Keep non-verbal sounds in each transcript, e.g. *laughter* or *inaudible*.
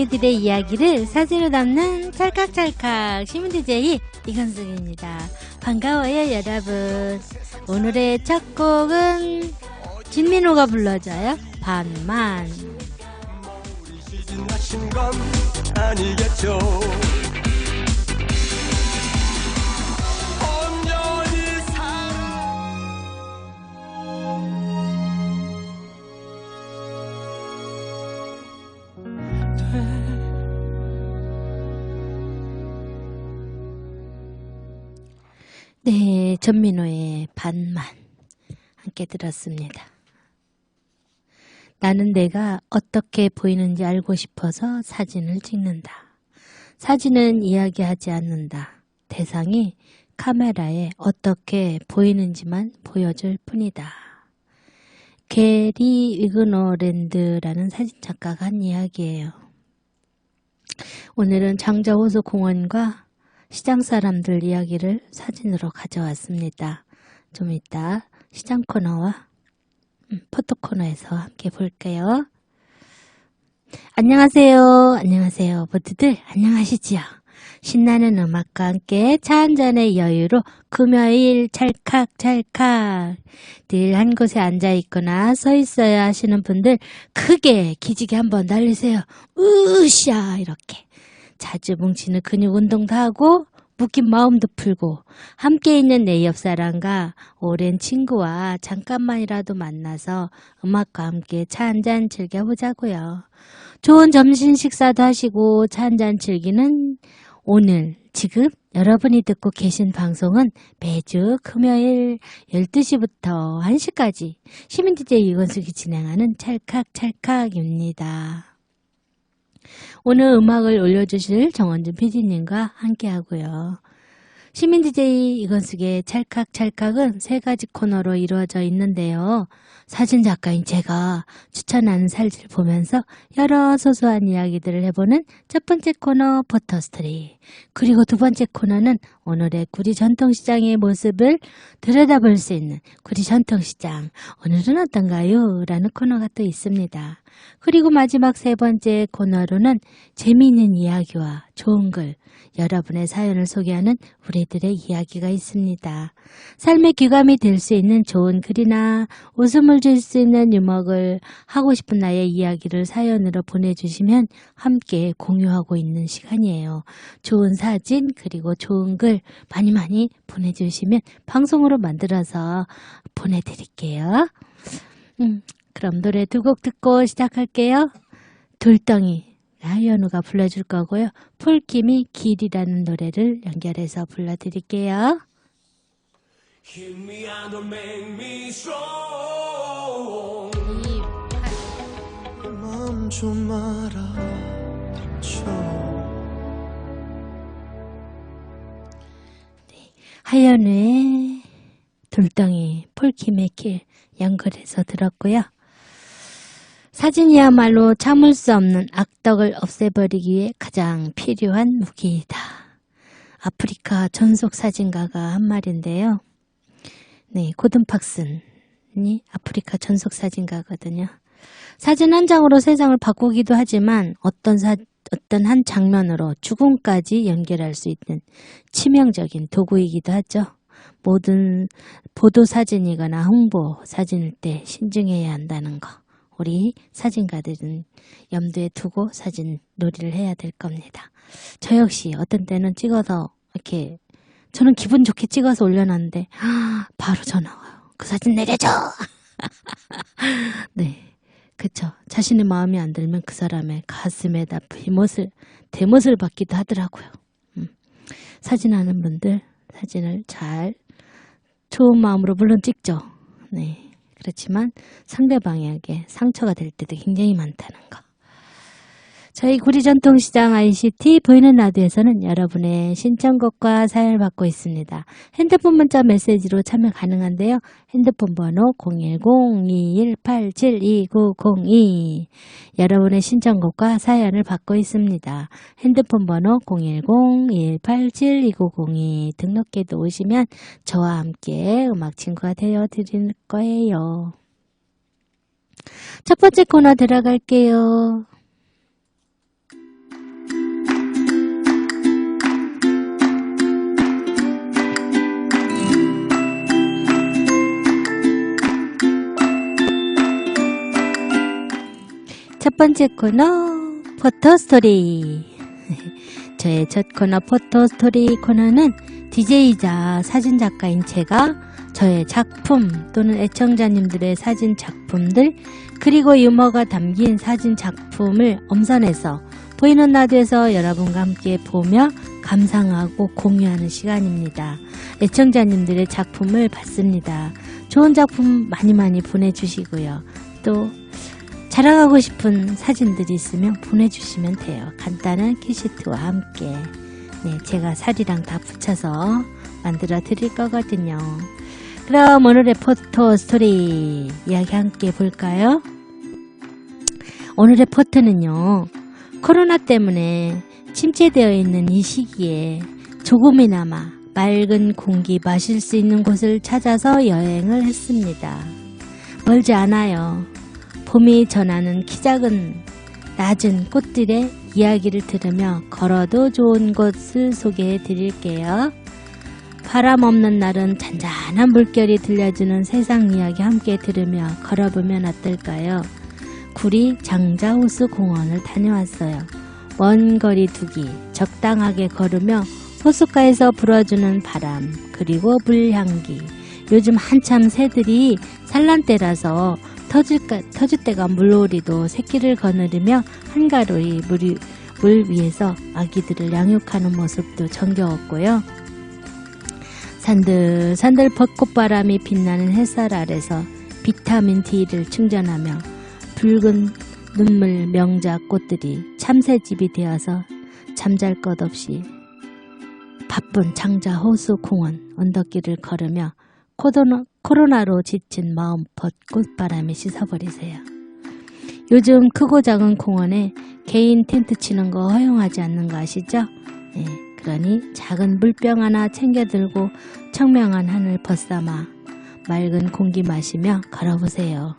우리들의 이야기를 사진으로 담는 찰칵찰칵 시민 DJ 이건숙입니다. 반가워요, 여러분. 오늘의 첫 곡은 진민호가 불러줘요. 반만. 전민호의 반만 함께 들었습니다. 나는 내가 어떻게 보이는지 알고 싶어서 사진을 찍는다. 사진은 이야기하지 않는다. 대상이 카메라에 어떻게 보이는지만 보여줄 뿐이다. 게리 위그노랜드라는 사진작가가 한 이야기예요. 오늘은 장자호수 공원과 시장 사람들 이야기를 사진으로 가져왔습니다. 좀 이따 시장 코너와 음, 포토 코너에서 함께 볼게요. 안녕하세요. 안녕하세요. 모두들 안녕하시지요. 신나는 음악과 함께 차 한 잔의 여유로 금요일 찰칵찰칵 늘 한 곳에 앉아 있거나 서 있어야 하시는 분들 크게 기지개 한번 날리세요. 으쌰 이렇게 자주 뭉치는 근육 운동도 하고 묶인 마음도 풀고 함께 있는 내 옆 사람과 오랜 친구와 잠깐만이라도 만나서 음악과 함께 차 한잔 즐겨보자고요. 좋은 점심 식사도 하시고 차 한잔 즐기는 오늘 지금 여러분이 듣고 계신 방송은 매주 금요일 12시부터 1시까지 시민 DJ 이건숙이 진행하는 찰칵찰칵입니다. 오늘 음악을 올려주실 정원준 PD님과 함께 하고요. 시민 DJ 이건숙의 찰칵찰칵은 세 가지 코너로 이루어져 있는데요. 사진 작가인 제가 추천하는 사진을 보면서 여러 소소한 이야기들을 해보는 첫 번째 코너 포터스토리. 그리고 두 번째 코너는 오늘의 구리 전통시장의 모습을 들여다볼 수 있는 구리 전통시장. 오늘은 어떤가요? 라는 코너가 또 있습니다. 그리고 마지막 세 번째 코너로는 재미있는 이야기와 좋은 글, 여러분의 사연을 소개하는 우리들의 이야기가 있습니다. 삶의 귀감이 될 수 있는 좋은 글이나 웃음을 줄 수 있는 유머를 하고 싶은 나의 이야기를 사연으로 보내주시면 함께 공유하고 있는 시간이에요. 좋은 사진 그리고 좋은 글 많이 많이 보내주시면 방송으로 만들어서 보내드릴게요. 음, 그럼 노래 두 곡 듣고 시작할게요. 돌덩이 라이언우가 불러줄 거고요. 폴킴이 길이라는 노래를 연결해서 불러드릴게요. Hit me and don't make me strong 맘좀 알아줘 하연우의 돌덩이 폴킴의 길 연결해서 들었고요. 사진이야말로 참을 수 없는 악덕을 없애버리기 위해 가장 필요한 무기이다. 아프리카 전속 사진가가 한 말인데요. 네, 고든 팍슨이 아프리카 전속 사진가거든요. 사진 한 장으로 세상을 바꾸기도 하지만 어떤 사, 어떤 한 장면으로 죽음까지 연결할 수 있는 치명적인 도구이기도 하죠. 모든 보도 사진이거나 홍보 사진일 때 신중해야 한다는 거. 우리 사진가들은 염두에 두고 사진 놀이를 해야 될 겁니다. 저 역시 어떤 때는 찍어서 이렇게 저는 기분 좋게 찍어서 올려놨는데 바로 전화 와요. 그 사진 내려줘. *laughs* 네. 그쵸. 자신의 마음이 안 들면 그 사람의 가슴에다 비못을, 대못을 받기도 하더라고요. 음. 사진하는 분들 사진을 잘 좋은 마음으로 물론 찍죠. 네. 그렇지만 상대방에게 상처가 될 때도 굉장히 많다는 거. 저희 구리전통시장 ICT 보이는 라디오에서는 여러분의 신청곡과 사연을 받고 있습니다. 핸드폰 문자 메시지로 참여 가능한데요. 핸드폰 번호 010-2187-2902 여러분의 신청곡과 사연을 받고 있습니다. 핸드폰 번호 010-2187-2902 등록해도 오시면 저와 함께 음악 친구가 되어 드릴 거예요. 첫 번째 코너 들어갈게요. 첫 번째 코너 포토 스토리. *laughs* 저의 첫 코너 포토 스토리 코너는 DJ이자 사진 작가인 제가 저의 작품 또는 애청자님들의 사진 작품들 그리고 유머가 담긴 사진 작품을 엄선해서 보이는 라디오에서 여러분과 함께 보며 감상하고 공유하는 시간입니다. 애청자님들의 작품을 봤습니다. 좋은 작품 많이 많이 보내주시고요. 또 자랑하고 싶은 사진들이 있으면 보내주시면 돼요. 간단한 키시트와 함께. 네, 제가 살이랑 다 붙여서 만들어 드릴 거거든요. 그럼 오늘의 포토 스토리 이야기 함께 볼까요? 오늘의 포토는요, 코로나 때문에 침체되어 있는 이 시기에 조금이나마 맑은 공기 마실 수 있는 곳을 찾아서 여행을 했습니다. 멀지 않아요. 봄이 전하는 키 작은 낮은 꽃들의 이야기를 들으며 걸어도 좋은 곳을 소개해 드릴게요. 바람 없는 날은 잔잔한 물결이 들려주는 세상 이야기 함께 들으며 걸어보면 어떨까요? 구리 장자호수 공원을 다녀왔어요. 먼 거리 두기, 적당하게 걸으며 호숫가에서 불어주는 바람, 그리고 물향기. 요즘 한참 새들이 산란때라서 터질까, 터질 때가 물놀이도 새끼를 거느리며 한가로이 물, 물 위에서 아기들을 양육하는 모습도 정겨웠고요. 산들산들 벚꽃바람이 빛나는 햇살 아래서 비타민 D를 충전하며 붉은 눈물 명자 꽃들이 참새집이 되어서 잠잘 것 없이 바쁜 장자 호수 공원 언덕길을 걸으며 코로나, 코로나로 지친 마음 벚꽃바람에 씻어버리세요. 요즘 크고 작은 공원에 개인 텐트 치는 거 허용하지 않는 거 아시죠? 네, 그러니 작은 물병 하나 챙겨 들고 청명한 하늘 벗삼아 맑은 공기 마시며 걸어보세요.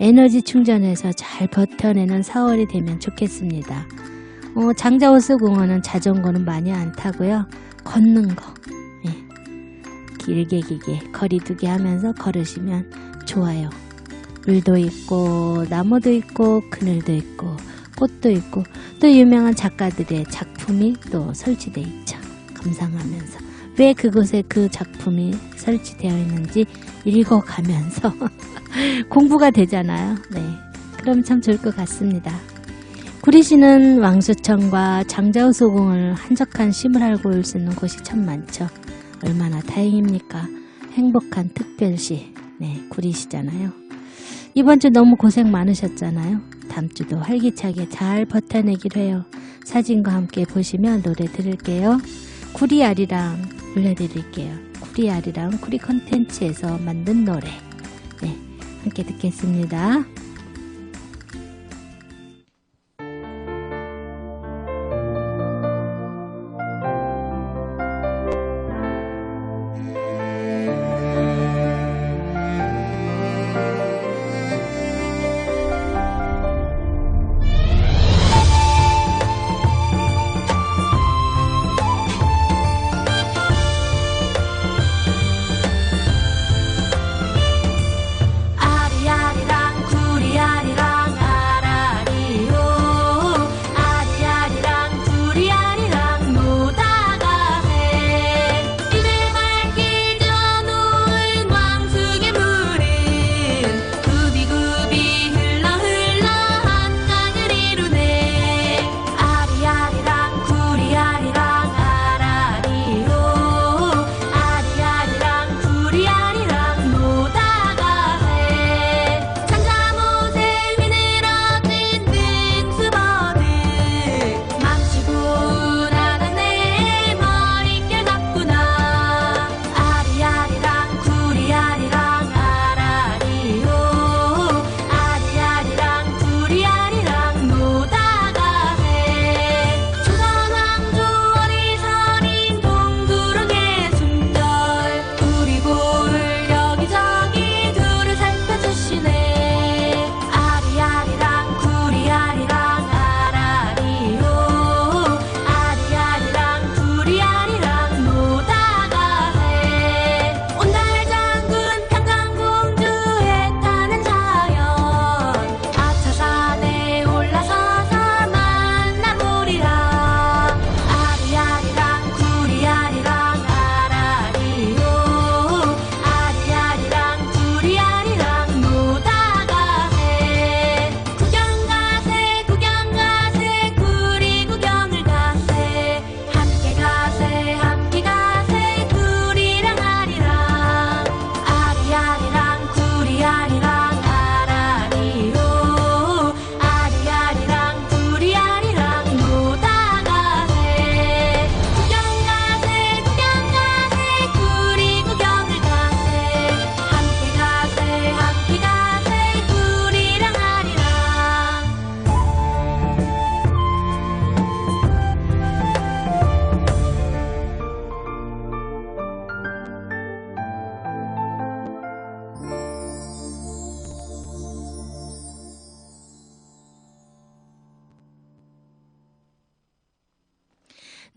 에너지 충전해서 잘 버텨내는 4월이 되면 좋겠습니다. 어, 장자호수 공원은 자전거는 많이 안 타고요. 걷는 거. 예. 길게 길게 거리두기 하면서 걸으시면 좋아요. 물도 있고 나무도 있고 그늘도 있고 꽃도 있고 또 유명한 작가들의 작품이 또 설치되어 있죠. 감상하면서 왜 그곳에 그 작품이 설치되어 있는지 읽어가면서 *laughs* 공부가 되잖아요. 네. 그럼 참 좋을 것 같습니다. 구리시는 왕수천과 장자호수공을 한적한 쉼을 알고 올 수 있는 곳이 참 많죠. 얼마나 다행입니까? 행복한 특별시, 네, 구리시잖아요. 이번 주 너무 고생 많으셨잖아요. 다음 주도 활기차게 잘 버텨내기로 해요. 사진과 함께 보시면 노래 들을게요. 구리아리랑 올려드릴게요. 구리아리랑 구리 컨텐츠에서 만든 노래. 네, 함께 듣겠습니다.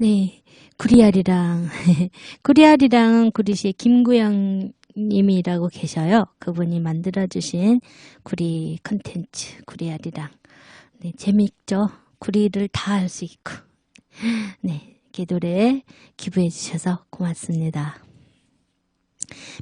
네, 구리알이랑 *laughs* 구리알이랑 구리시의 김구영 님이라고 계셔요. 그분이 만들어주신 구리 컨텐츠 구리알이랑 네, 재미있죠. 구리를 다 할 수 있고 *laughs* 네, 노래 기부해 주셔서 고맙습니다.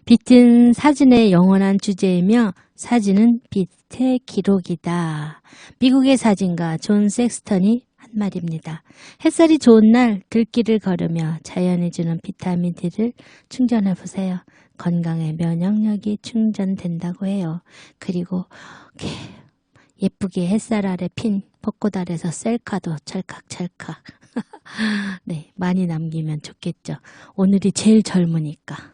빛은 사진의 영원한 주제이며 사진은 빛의 기록이다. 미국의 사진가 존 섹스턴이 한 말입니다. 햇살이 좋은 날 들길을 걸으며 자연이 주는 비타민 D를 충전해 보세요. 건강에 면역력이 충전된다고 해요. 그리고 예쁘게 햇살 아래 핀 벚꽃 아래서 셀카도 찰칵찰칵. *laughs* 네, 많이 남기면 좋겠죠. 오늘이 제일 젊으니까.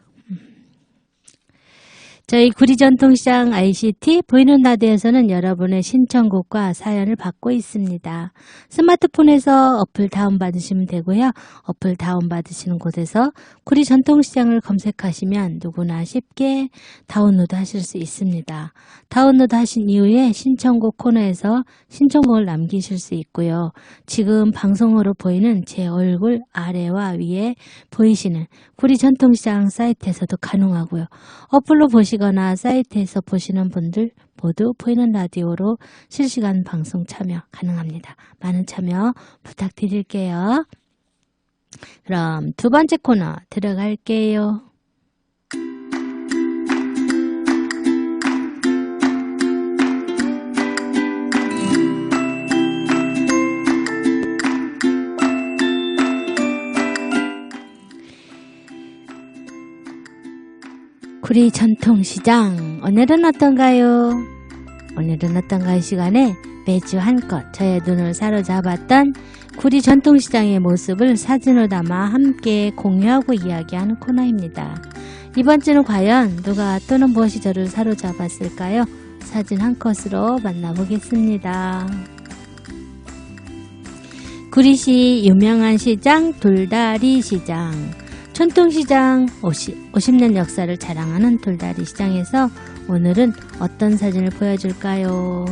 저희 구리전통시장 ICT 보이는 라디오에서는 여러분의 신청곡과 사연을 받고 있습니다. 스마트폰에서 어플 다운받으시면 되고요. 어플 다운받으시는 곳에서 구리전통시장을 검색하시면 누구나 쉽게 다운로드 하실 수 있습니다. 다운로드 하신 이후에 신청곡 코너에서 신청곡을 남기실 수 있고요. 지금 방송으로 보이는 제 얼굴 아래와 위에 보이시는 구리전통시장 사이트에서도 가능하고요. 어플로 보시 거나 사이트에서 보시는 분들 모두 보이는 라디오로 실시간 방송 참여 가능합니다. 많은 참여 부탁드릴게요. 그럼 두 번째 코너 들어갈게요. 구리 전통시장 오늘은 어떤가요? 오늘은 어떤가요 시간에 매주 한껏 저의 눈을 사로잡았던 구리 전통시장의 모습을 사진으로 담아 함께 공유하고 이야기하는 코너입니다. 이번 주는 과연 누가 또는 무엇이 저를 사로잡았을까요? 사진 한 컷으로 만나보겠습니다. 구리시 유명한 시장 돌다리 시장 전통시장 50, 50년 역사를 자랑하는 돌다리 시장에서 오늘은 어떤 사진을 보여줄까요?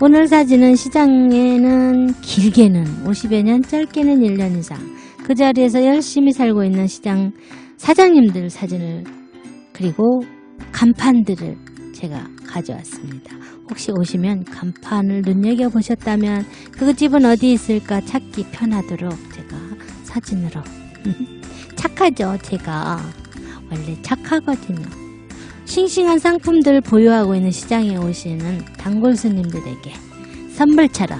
오늘 사진은 시장에는 길게는 50여 년, 짧게는 1년 이상 그 자리에서 열심히 살고 있는 시장 사장님들 사진을 그리고 간판들을 제가 가져왔습니다. 혹시 오시면 간판을 눈여겨보셨다면 그 집은 어디 있을까 찾기 편하도록 제가 사진으로 착하죠 제가. 원래 착하거든요. 싱싱한 상품들을 보유하고 있는 시장에 오시는 단골 손님들에게 선물처럼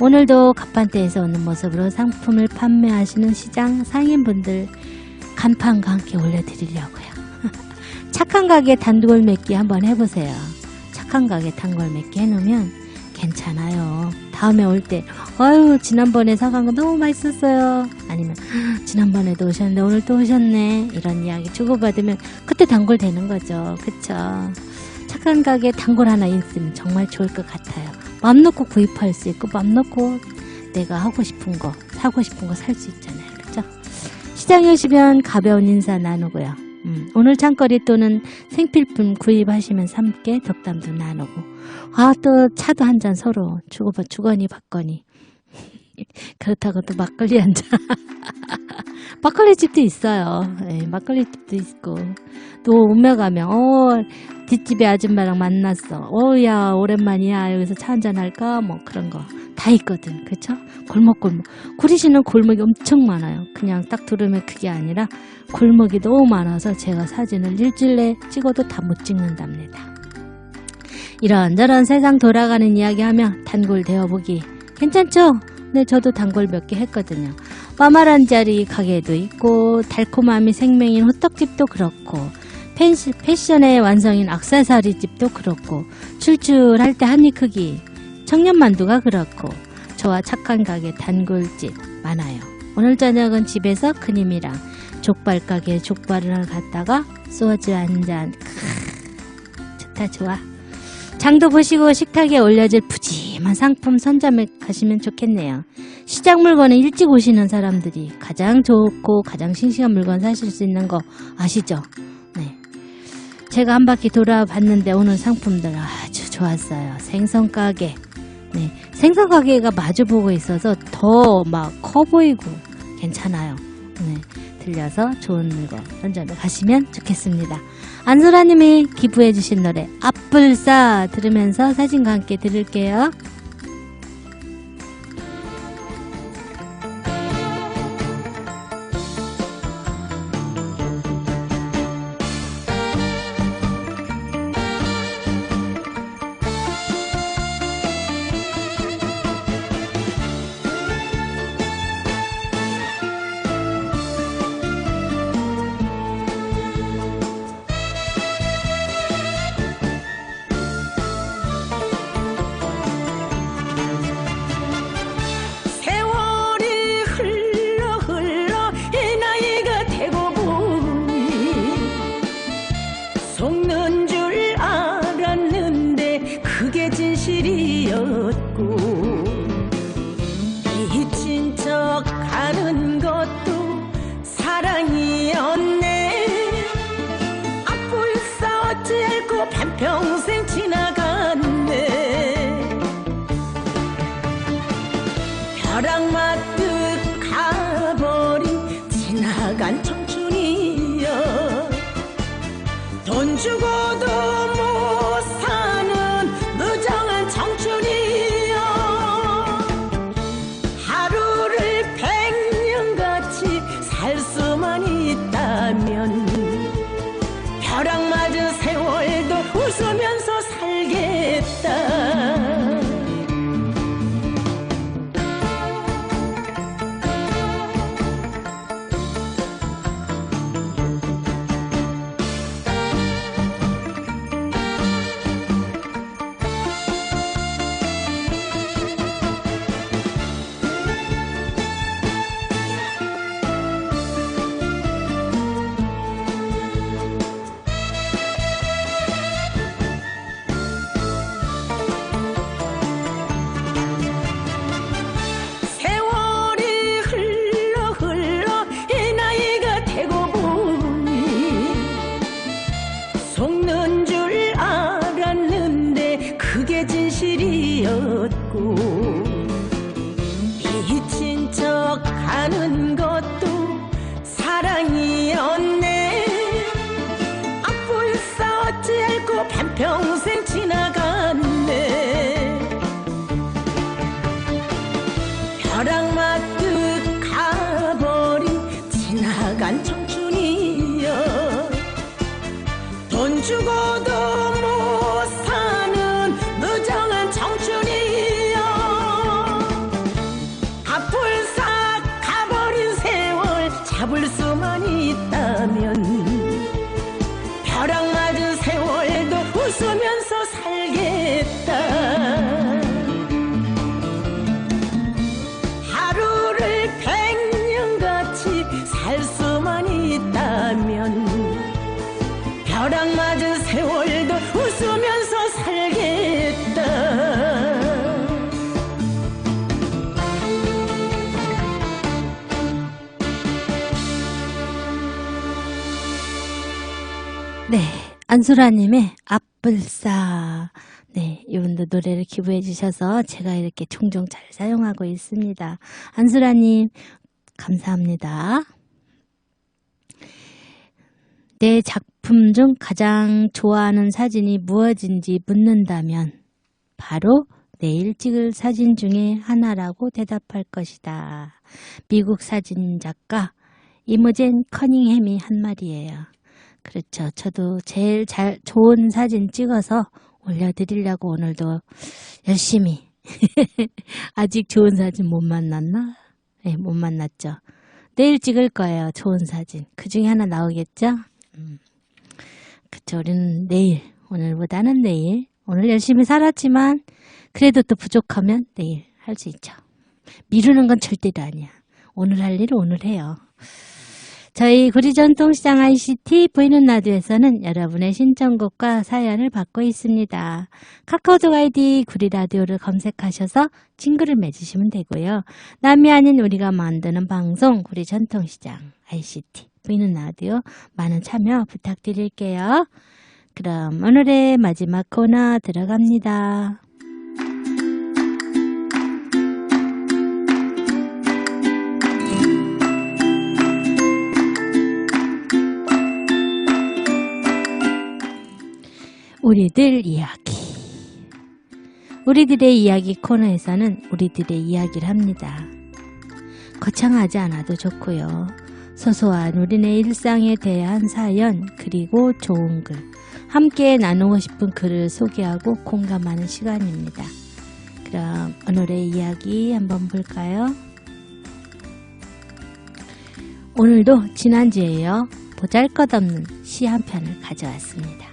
오늘도 갑판대에서 오는 모습으로 상품을 판매하시는 시장 상인분들 간판과 함께 올려드리려고요. *laughs* 착한 가게 단골 맺기 한번 해보세요. 착한 가게 단골 맺기 해놓으면 괜찮아요. 다음에 올 때, 아유, 지난번에 사간 거 너무 맛있었어요. 아니면, 지난번에도 오셨는데 오늘 또 오셨네. 이런 이야기 주고받으면 그때 단골 되는 거죠. 그쵸? 착한 가게 단골 하나 있으면 정말 좋을 것 같아요. 맘 놓고 구입할 수 있고, 맘 놓고 내가 하고 싶은 거, 사고 싶은 거 살 수 있잖아요. 그쵸? 시장에 오시면 가벼운 인사 나누고요. 음, 오늘 장거리 또는 생필품 구입하시면서 함께 덕담도 나누고 아 또 차도 한 잔 서로 주고받 주거니 받거니. *laughs* 그렇다고 또 막걸리 한 잔 *laughs* 막걸리 집도 있어요. 예, 막걸리 집도 있고. 또 오며 가면 어 뒷집에 아줌마랑 만났어. 어야 오랜만이야. 여기서 차 한잔 할까? 뭐 그런 거. 다 있거든. 그쵸? 골목골목. 구리시는 골목이 엄청 많아요. 그냥 딱 들으면 그게 아니라 골목이 너무 많아서 제가 사진을 일주일 내에 찍어도 다 못 찍는답니다. 이런저런 세상 돌아가는 이야기 하며 단골 되어보기. 괜찮죠? 네, 저도 단골 몇 개 했거든요. 마마란 자리 가게도 있고 달콤함이 생명인 호떡집도 그렇고 펜시, 패션의 완성인 악세사리 집도 그렇고 출출할 때 한입 크기 청년만두가 그렇고 저와 착한 가게 단골집 많아요. 오늘 저녁은 집에서 그님이랑 족발 가게 족발을 갔다가 소주 한 잔. 좋다 좋아. 장도 보시고 식탁에 올려질 푸짐한 상품 선점에 가시면 좋겠네요. 시장 물건에 일찍 오시는 사람들이 가장 좋고 가장 싱싱한 물건 사실 수 있는 거 아시죠? 네. 제가 한 바퀴 돌아봤는데 오늘 상품들 아주 좋았어요. 생선 가게. 네. 생선 가게가 마주 보고 있어서 더 막 커 보이고 괜찮아요. 네, 들려서 좋은 물건 던져러 가시면 좋겠습니다. 안소라님이 기부해주신 노래 앞불싸 들으면서 사진과 함께 들을게요. 맞듯 가버린 지나간 청춘이여. 돈 주고 안소라님의 앞불싸. 네, 이분도 노래를 기부해 주셔서 제가 이렇게 종종 잘 사용하고 있습니다. 안소라님, 감사합니다. 내 작품 중 가장 좋아하는 사진이 무엇인지 묻는다면 바로 내일 찍을 사진 중에 하나라고 대답할 것이다. 미국 사진 작가 이모젠 커닝햄이 한 말이에요. 그렇죠. 저도 제일 잘 좋은 사진 찍어서 올려드리려고 오늘도 열심히 *laughs* 아직 좋은 사진 못 만났나? 네, 못 만났죠. 내일 찍을 거예요. 좋은 사진. 그 중에 하나 나오겠죠? 음. 그쵸. 우리는 내일, 오늘보다는 내일. 오늘 열심히 살았지만 그래도 또 부족하면 내일 할 수 있죠. 미루는 건 절대로 아니야. 오늘 할 일을 오늘 해요. 저희 구리전통시장 ICT 보이는 라디오에서는 여러분의 신청곡과 사연을 받고 있습니다. 카카오톡 아이디 구리라디오를 검색하셔서 친구를 맺으시면 되고요. 남이 아닌 우리가 만드는 방송 구리전통시장 ICT 보이는 라디오 많은 참여 부탁드릴게요. 그럼 오늘의 마지막 코너 들어갑니다. 우리들 이야기. 우리들의 이야기 코너에서는 우리들의 이야기를 합니다. 거창하지 않아도 좋고요. 소소한 우리네 일상에 대한 사연 그리고 좋은 글 함께 나누고 싶은 글을 소개하고 공감하는 시간입니다. 그럼 오늘의 이야기 한번 볼까요? 오늘도 지난주에요. 보잘것없는 시 한 편을 가져왔습니다.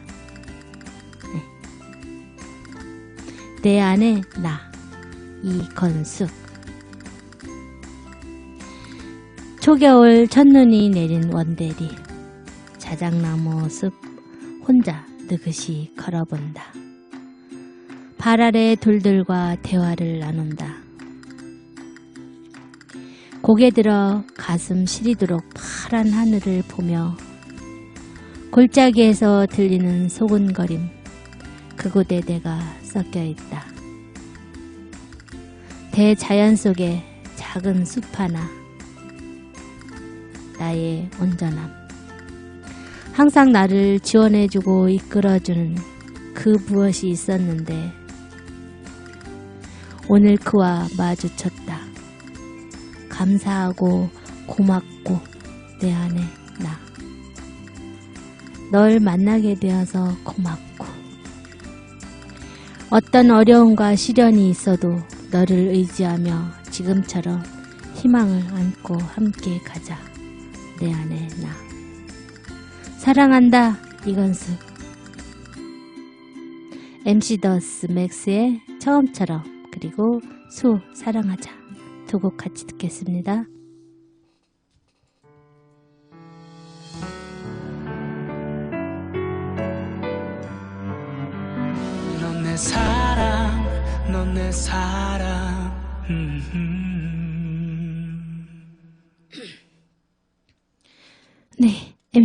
내 안에 나 이건숙 초겨울 첫눈이 내린 원대리 자작나무 숲 혼자 느긋이 걸어본다. 발 아래 돌들과 대화를 나눈다. 고개 들어 가슴 시리도록 파란 하늘을 보며 골짜기에서 들리는 소곤거림 그곳에 내가 섞여 있다. 대자연 속에 작은 숲 하나 나의 온전함 항상 나를 지원해주고 이끌어주는 그 무엇이 있었는데 오늘 그와 마주쳤다. 감사하고 고맙고 내 안에 나. 널 만나게 되어서 고맙고 어떤 어려움과 시련이 있어도 너를 의지하며 지금처럼 희망을 안고 함께 가자. 내 안에 나. 사랑한다 이건수. MC 더스 맥스의 처음처럼 그리고 수 사랑하자. 두 곡 같이 듣겠습니다.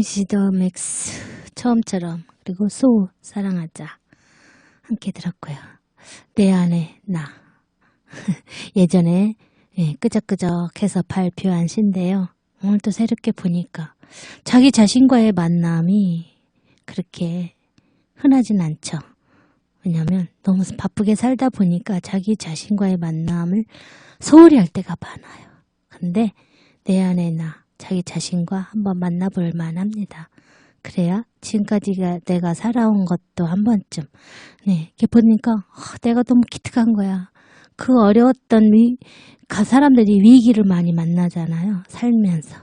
네, MC 더 맥스 처음처럼 그리고 소 사랑하자 함께 들었고요. 내 안에 나 *laughs* 예전에 예, 끄적끄적해서 발표한 시인데요. 오늘 또 새롭게 보니까 자기 자신과의 만남이 그렇게 흔하진 않죠. 왜냐면 너무 바쁘게 살다 보니까 자기 자신과의 만남을 소홀히 할 때가 많아요. 근데 내 안에 나 자기 자신과 한번 만나볼 만합니다. 그래야 지금까지가 내가 살아온 것도 한 번쯤 네 이렇게 보니까 아, 내가 너무 기특한 거야. 그 어려웠던 위, 가 사람들이 위기를 많이 만나잖아요. 살면서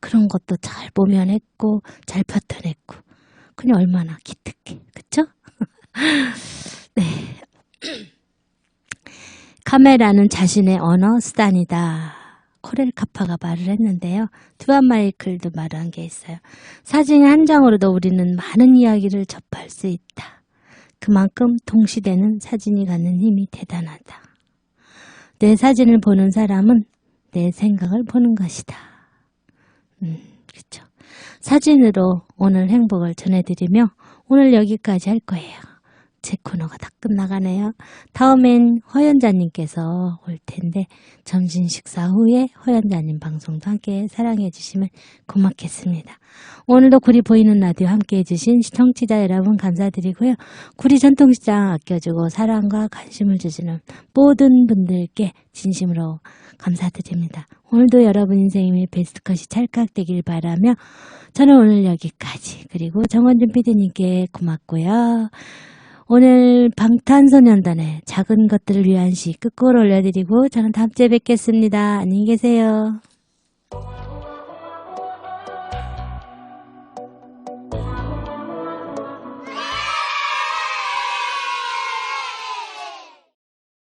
그런 것도 잘 보면했고 잘 버텨냈고 그냥 얼마나 기특해, 그쵸? *laughs* 네. *clears throat* 카메라는 자신의 언어 수단이다. 코렐 카파가 말을 했는데요. 두안 마이클도 말한 게 있어요. 사진 한 장으로도 우리는 많은 이야기를 접할 수 있다. 그만큼 동시대는 사진이 갖는 힘이 대단하다. 내 사진을 보는 사람은 내 생각을 보는 것이다. 음, 그렇죠. 사진으로 오늘 행복을 전해드리며 오늘 여기까지 할 거예요. 제 코너가 다 끝나가네요. 다음엔 허연자님께서 올 텐데 점심 식사 후에 허연자님 방송도 함께 사랑해 주시면 고맙겠습니다. 오늘도 구리 보이는 라디오 함께 해주신 시청자 여러분 감사드리고요. 구리 전통시장 아껴주고 사랑과 관심을 주시는 모든 분들께 진심으로 감사드립니다. 오늘도 여러분 인생의 베스트 컷이 찰칵되길 바라며 저는 오늘 여기까지 그리고 정원준 PD님께 고맙고요. 오늘 방탄소년단의 작은 것들을 위한 시 끝곡을 올려드리고 저는 다음 주에 뵙겠습니다. 안녕히 계세요.